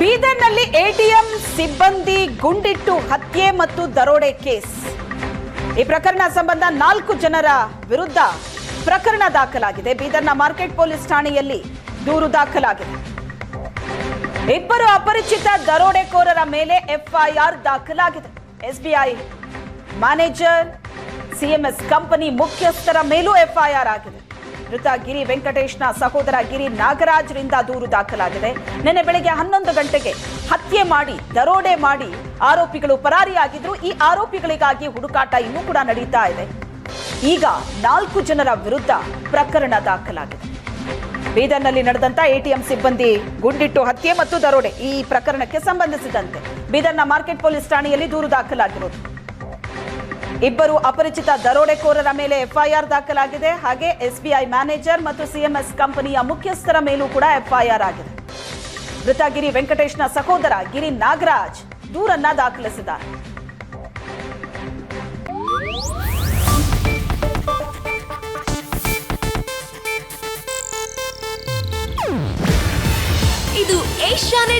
ಬೀದರ್ನಲ್ಲಿ ಎಟಿಎಂ ಸಿಬ್ಬಂದಿ ಗುಂಡಿಟ್ಟು ಹತ್ಯೆ ಮತ್ತು ದರೋಡೆ ಕೇಸ್. ಈ ಪ್ರಕರಣ ಸಂಬಂಧ ನಾಲ್ಕು ಜನರ ವಿರುದ್ಧ ಪ್ರಕರಣ ದಾಖಲಾಗಿದೆ. ಬೀದರ್ನ ಮಾರ್ಕೆಟ್ ಪೊಲೀಸ್ ಠಾಣೆಯಲ್ಲಿ ದೂರು ದಾಖಲಾಗಿದೆ. ಇಬ್ಬರು ಅಪರಿಚಿತ ದರೋಡೆಕೋರರ ಮೇಲೆ ಎಫ್ಐಆರ್ ದಾಖಲಾಗಿದೆ. ಎಸ್ಬಿಐ ಮ್ಯಾನೇಜರ್, ಸಿಎಂಎಸ್ ಕಂಪನಿ ಮುಖ್ಯಸ್ಥರ ಮೇಲೂ ಎಫ್ಐಆರ್ ಆಗಿದೆ. ಮೃತ ಗಿರಿ ವೆಂಕಟೇಶ್ನ ಸಹೋದರ ಗಿರಿ ನಾಗರಾಜ್ರಿಂದ ದೂರು ದಾಖಲಾಗಿದೆ. ನಿನ್ನೆ ಬೆಳಗ್ಗೆ ಹನ್ನೊಂದು ಗಂಟೆಗೆ ಹತ್ಯೆ ಮಾಡಿ, ದರೋಡೆ ಮಾಡಿ ಆರೋಪಿಗಳು ಪರಾರಿಯಾಗಿದ್ರು. ಈ ಆರೋಪಿಗಳಿಗಾಗಿ ಹುಡುಕಾಟ ಇನ್ನೂ ಕೂಡ ನಡೀತಾ ಇದೆ. ಈಗ ನಾಲ್ಕು ಜನರ ವಿರುದ್ಧ ಪ್ರಕರಣ ದಾಖಲಾಗಿದೆ. ಬೀದರ್ನಲ್ಲಿ ನಡೆದಂತ ಎಟಿಎಂ ಸಿಬ್ಬಂದಿ ಗುಂಡಿಟ್ಟು ಹತ್ಯೆ ಮತ್ತು ದರೋಡೆ ಈ ಪ್ರಕರಣಕ್ಕೆ ಸಂಬಂಧಿಸಿದಂತೆ. ಬೀದರ್ನ ಮಾರ್ಕೆಟ್ ಪೊಲೀಸ್ ಠಾಣೆಯಲ್ಲಿ ದೂರು ದಾಖಲಾಗಿರೋದು. ಇಬ್ಬರು ಅಪರಿಚಿತ ದರೋಡೆಕೋರರ ಮೇಲೆ ಎಫ್ಐಆರ್ ದಾಖಲಾಗಿದೆ. ಹಾಗೆ ಎಸ್ಬಿಐ ಮ್ಯಾನೇಜರ್ ಮತ್ತು ಸಿಎಂಎಸ್ ಕಂಪನಿಯ ಮುಖ್ಯಸ್ಥರ ಮೇಲೂ ಕೂಡ ಎಫ್ಐಆರ್ ಆಗಿದೆ. ಮೃತ ಗಿರಿ ವೆಂಕಟೇಶ್ನ ಸಹೋದರ ಗಿರಿ ನಾಗರಾಜ್ ದೂರನ್ನ ದಾಖಲಿಸಿದ್ದಾರೆ. ಇದು ಏಷ್ಯಾನೆಟ್